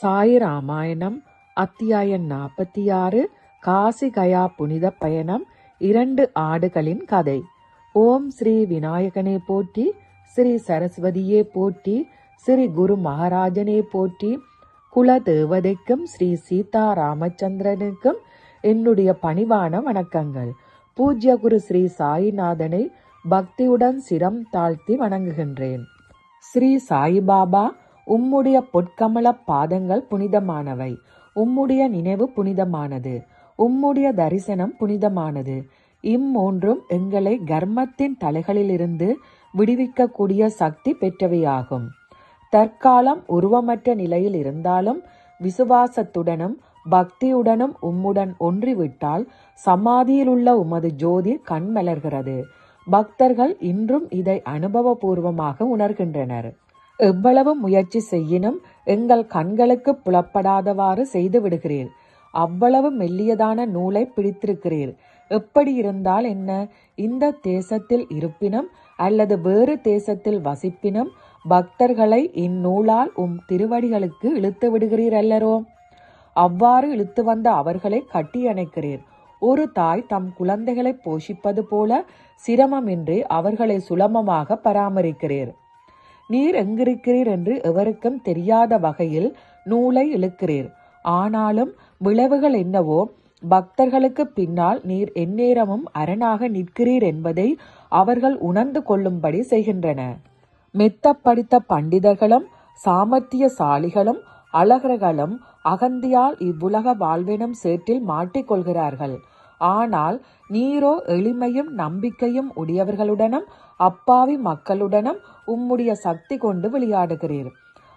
சாய் ராமாயணம் அத்தியாயம் நாற்பத்தி ஆறு காசி கயா புனித பயணம் இரண்டு ஆடுகளின் கதை. ஓம் ஸ்ரீ விநாயகனே போற்றி ஸ்ரீ சரஸ்வதியே போற்றி ஸ்ரீ குரு மகாராஜனே போற்றி. குல தேவதைக்கும் ஸ்ரீ சீதா ராமச்சந்திரனுக்கும் என்னுடைய பணிவான வணக்கங்கள். பூஜ்ய குரு ஸ்ரீ சாயிநாதனை பக்தியுடன் சிரம் தாழ்த்தி வணங்குகின்றேன். ஸ்ரீ சாயிபாபா உம்முடைய பொற்கமல பாதங்கள் புனிதமானவை. உம்முடைய நினைவு புனிதமானது. உம்முடைய தரிசனம் புனிதமானது. இம்மூன்றும் எங்களை கர்மத்தின் தலைகளிலிருந்து விடுவிக்கக்கூடிய சக்தி பெற்றவையாகும். தற்காலம் உருவமற்ற நிலையில் இருந்தாலும் விசுவாசத்துடனும் பக்தியுடனும் உம்முடன் ஒன்றிவிட்டால் சமாதியிலுள்ள உமது ஜோதி கண்மலர்கிறது. பக்தர்கள் இன்றும் இதை அனுபவபூர்வமாக உணர்கின்றனர். எவ்வளவு முயற்சி செய்யினும் எங்கள் கண்களுக்கு புலப்படாதவாறு செய்து விடுகிறீர் அவ்வளவு மெல்லியதான நூலை பிடித்திருக்கிறீர். எப்படி இருந்தால் என்ன? இந்த தேசத்தில் இருப்பினும் அல்லது வேறு தேசத்தில் வசிப்பினும் பக்தர்களை இந்நூலால் உம் திருவடிகளுக்கு இழுத்து விடுகிறீர் அல்லரோ? அவ்வாறு இழுத்து வந்த அவர்களை கட்டி அணைக்கிறீர் ஒரு தாய் தம் குழந்தைகளை போஷிப்பது போல சிரமமின்றி அவர்களை சுலபமாக பராமரிக்கிறீர். நீர் எங்கிருக்கிறீர் என்று எவருக்கும் தெரியாத வகையில் நூலை இழுக்கிறீர். ஆனாலும் விளைவுகள் என்னவோ பக்தர்களுக்கு பின்னால் நீர் எந்நேரமும் அரணாக நிற்கிறீர் என்பதை அவர்கள் உணர்ந்து கொள்ளும்படி செய்கின்றன. மெத்த படித்த பண்டிதர்களும் சாமர்த்தியசாலிகளும் அழகர்களும் அகந்தியால் இவ்வுலக வாழ்வினம் சேற்றில் மாட்டிக்கொள்கிறார்கள். ஆனால் நீரோ எளிமையும் நம்பிக்கையும் உடையவர்களுடனும் அப்பாவி மக்களுடனும் உம்முடைய சக்தி கொண்டு விளையாடுகிறீர்.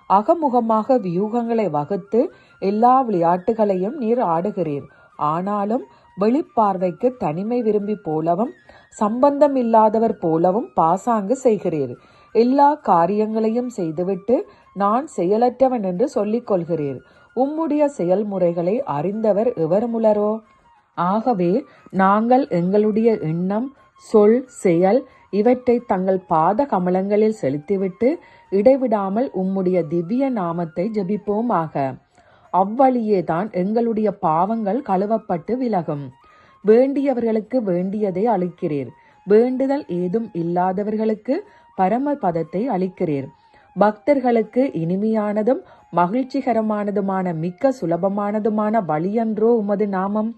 அகமுகமாக வியூகங்களை வகுத்து எல்லா விளையாட்டுகளையும் நீர் ஆடுகிறீர். ஆனாலும் வெளிப்பார்வைக்கு தனிமை விரும்பி போலவும் சம்பந்தம் இல்லாதவர் போலவும் பாசாங்கு செய்கிறீர். எல்லா காரியங்களையும் செய்துவிட்டு நான் செயலற்றவன் என்று சொல்லிக் கொள்கிறீர். உம்முடைய செயல்முறைகளை அறிந்தவர் எவர் முலரோ? ஆகவே நாங்கள் எங்களுடைய எண்ணம் சொல் செயல் இவற்றை தங்கள் பாத கமலங்களில் செலுத்திவிட்டு இடைவிடாமல் உம்முடைய திவ்ய நாமத்தை ஜபிப்போமாக. அவ்வழியேதான் எங்களுடைய பாவங்கள் கழுவப்பட்டு விலகும். வேண்டியவர்களுக்கு வேண்டியதை அளிக்கிறீர். வேண்டுதல் ஏதும் இல்லாதவர்களுக்கு பரம பதத்தை அளிக்கிறீர். பக்தர்களுக்கு இனிமையானதும் மகிழ்ச்சிகரமானதுமான மிக்க சுலபமானதுமான வழியன்றோ உமது நாமம்.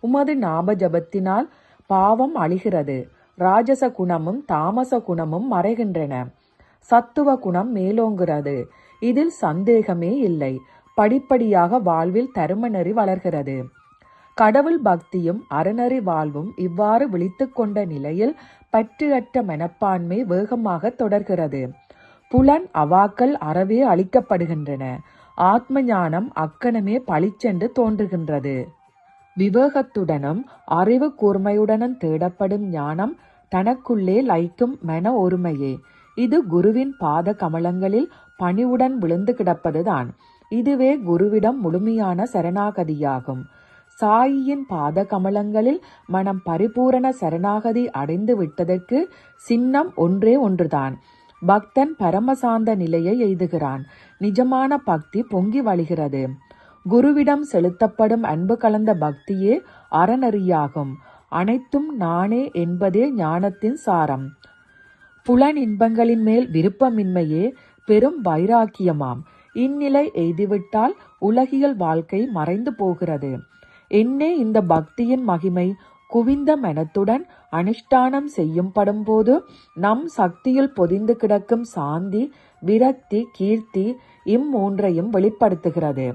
உமது நாம ஜபத்தினால் பாவம் அழிகிறது. ராஜச குணமும் தாமச குணமும் மறைகின்றன. சத்துவ குணம் மேலோங்குகிறது. இதில் சந்தேகமே இல்லை. படிப்படியாக வாழ்வில் தருமநெறி வளர்கிறது. கடவுள் பக்தியும் அறநெறி வாழ்வும் இவ்வாறு விழித்து கொண்ட நிலையில் பற்றுஅற்ற மனப்பான்மை வேகமாக தொடர்கிறது. புலன் அவாக்கள் அறவே அளிக்கப்படுகின்றன ஆத்ம ஞானம் அக்கணமே பளிச்சென்று தோன்றுகின்றது. விவேகத்துடனும் அறிவு கூர்மையுடனும் தேடப்படும் ஞானம் தனக்குள்ளே லைக்கும் மன ஒருமையே. இது குருவின் பாத கமலங்களில் பணிவுடன் விழுந்து கிடப்பதுதான். இதுவே குருவிடம் முழுமையான சரணாகதியாகும். சாயியின் பாத கமலங்களில் மனம் பரிபூரண சரணாகதி அடைந்து விட்டதற்கு சின்னம் ஒன்றே ஒன்றுதான். பக்தன் பரமசாந்த நிலையை எய்துகிறான். நிஜமான பக்தி பொங்கி வழிகிறது. குருவிடம் செலுத்தப்படும் அன்பு கலந்த பக்தியே அறநறியாகும். அனைத்தும் நானே என்பதே ஞானத்தின் சாரம். புலன் இன்பங்களின் மேல் விருப்பமின்மையே பெரும் வைராக்கியமாம். இந்நிலை எய்துவிட்டால் உலகியல் வாழ்க்கை மறைந்து போகிறது. என்னே இந்த பக்தியின் மகிமை குவிந்த மனத்துடன் அனுஷ்டானம் செய்யும் படும்போது நம் சக்தியில் பொதிந்து கிடக்கும் சாந்தி விரக்தி கீர்த்தி இம்மூன்றையும் வெளிப்படுத்துகிறது.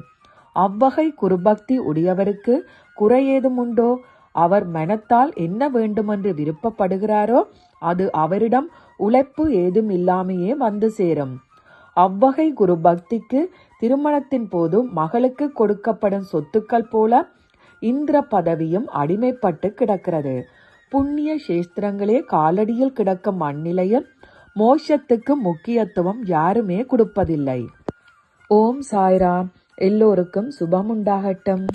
அவ்வகை குருபக்தி உடையவருக்கு குறையேதுமுண்டோ அவர் மனத்தால் என்ன வேண்டுமென்று விருப்பப்படுகிறாரோ அது அவரிடம் உழைப்பு ஏதும் இல்லாமையே வந்து சேரும். அவ்வகை குரு பக்திக்கு திருமணத்தின் போது மகளுக்கு கொடுக்கப்படும் சொத்துக்கள் போல இந்திர பதவியும் அடிமைப்பட்டு கிடக்கிறது. புண்ணிய சேஸ்திரங்களே காலடியில் கிடக்கும் அந்நிலையில் மோஷத்துக்கு முக்கியத்துவம் யாருமே கொடுப்பதில்லை. ஓம் சாய்ராம். எல்லோருக்கும் சுபமுண்டாகட்டும்.